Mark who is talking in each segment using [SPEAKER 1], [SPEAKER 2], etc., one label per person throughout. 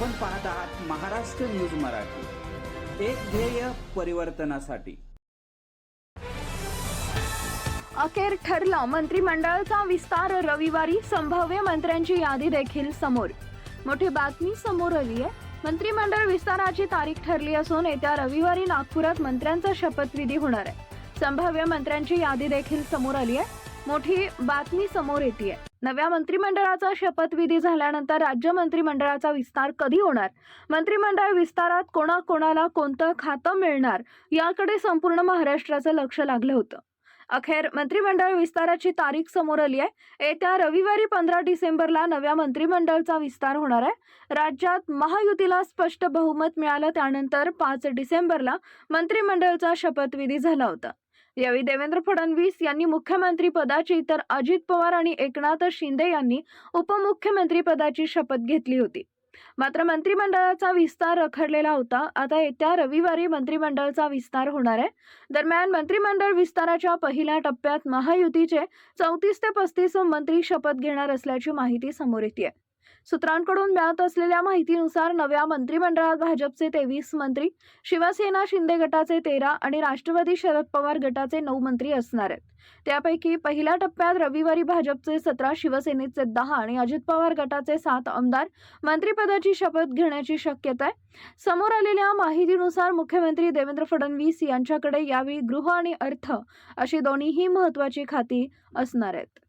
[SPEAKER 1] पाहत आहात महाराष्ट्र न्यूज मराठी. एक ध्येय परिवर्तनासाठी.
[SPEAKER 2] अखेर ठरला मंत्रिमंडळाचा विस्तार रविवारी संभाव्य मंत्र्यांची यादी देखील समोर. मोठी बातमी समोर आली आहे. मंत्रिमंडळ विस्ताराची तारीख ठरली असून येत्या रविवारी नागपुरात मंत्र्यांचा शपथविधी होणार आहे. संभाव्य मंत्र्यांची यादी देखील समोर आली आहे. मोठी बातमी समोर येते नव्या मंत्रिमंडळाचा शपथविधी झाल्यानंतर राज्य मंत्रिमंडळाचा विस्तार कधी होणार? मंत्रिमंडळ विस्तारात कोणाकोणाला कोणतं खातं मिळणार? याकडे संपूर्ण महाराष्ट्राचं लक्ष लागलं होतं. अखेर मंत्रिमंडळ विस्ताराची तारीख समोर आली आहे. येत्या रविवारी पंधरा डिसेंबरला नव्या मंत्रिमंडळचा विस्तार होणार आहे. राज्यात महायुतीला स्पष्ट बहुमत मिळालं त्यानंतर पाच डिसेंबरला मंत्रिमंडळचा शपथविधी झाला होता. यावेळी देवेंद्र फडणवीस यांनी मुख्यमंत्री पदाची तर अजित पवार आणि एकनाथ शिंदे यांनी उपमुख्यमंत्री पदाची शपथ घेतली होती. मात्र मंत्रिमंडळाचा विस्तार रखडलेला होता. आता येत्या रविवारी मंत्रिमंडळाचा विस्तार होणार आहे. दरम्यान मंत्रिमंडळ विस्ताराच्या पहिल्या टप्प्यात महायुतीचे चौतीस ते पस्तीस मंत्री शपथ घेणार असल्याची माहिती समोर येते सूत्रांकडून मिळत असलेल्या माहितीनुसार नव्या मंत्रिमंडळात भाजपचे तेवीस मंत्री शिवसेना शिंदे गटाचे तेरा आणि राष्ट्रवादी शरद पवार गटाचे नऊ मंत्री असणार आहेत. त्यापैकी पहिल्या टप्प्यात रविवारी भाजपचे सतरा शिवसेनेचे दहा आणि अजित पवार गटाचे सात आमदार मंत्रिपदाची शपथ घेण्याची शक्यता आहे. समोर आलेल्या माहितीनुसार मुख्यमंत्री देवेंद्र फडणवीस यांच्याकडे यावेळी गृह आणि अर्थ अशी दोन्हीही महत्वाची खाती असणार आहेत.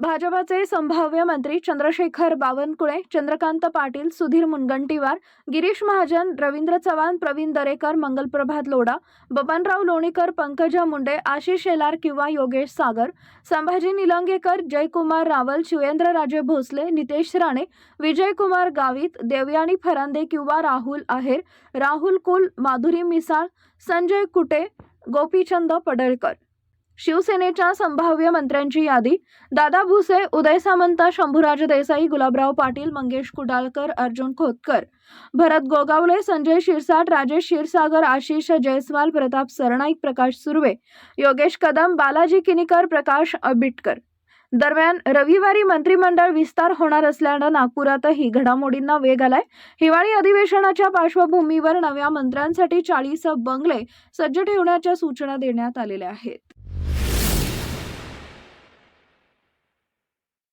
[SPEAKER 2] भाजपाचे संभाव्य मंत्री चंद्रशेखर बावनकुळे चंद्रकांत पाटील सुधीर मुनगंटीवार गिरीश महाजन रवींद्र चव्हाण प्रवीण दरेकर मंगलप्रभात लोढा बबनराव लोणीकर पंकजा मुंडे आशिष शेलार किंवा योगेश सागर संभाजी निलंगेकर जयकुमार रावल शिवेंद्रराजे भोसले नितेश राणे विजयकुमार गावित देवयानी फरांदे किंवा राहुल आहेर राहुल कुल माधुरी मिसाळ संजय कुटे गोपीचंद पडळकर. शिवसेनेच्या संभाव्य मंत्र्यांची यादी. दादा भुसे उदय सामंत शंभूराज देसाई गुलाबराव पाटील मंगेश कुडालकर अर्जुन खोतकर. भरत गोगावले संजय शिरसाट राजेश क्षीरसागर आशिष जयस्वाल प्रताप सरनाईक प्रकाश सुर्वे. योगेश कदम बालाजी किनीकर प्रकाश अबिटकर. दरम्यान रविवारी मंत्रिमंडळ विस्तार होणार असल्यानं नागपुरातही घडामोडींना वेग आलाय. हिवाळी अधिवेशनाच्या पार्श्वभूमीवर नव्या मंत्र्यांसाठी चाळीस बंगले सज्ज ठेवण्याच्या सूचना देण्यात आलेल्या आहेत.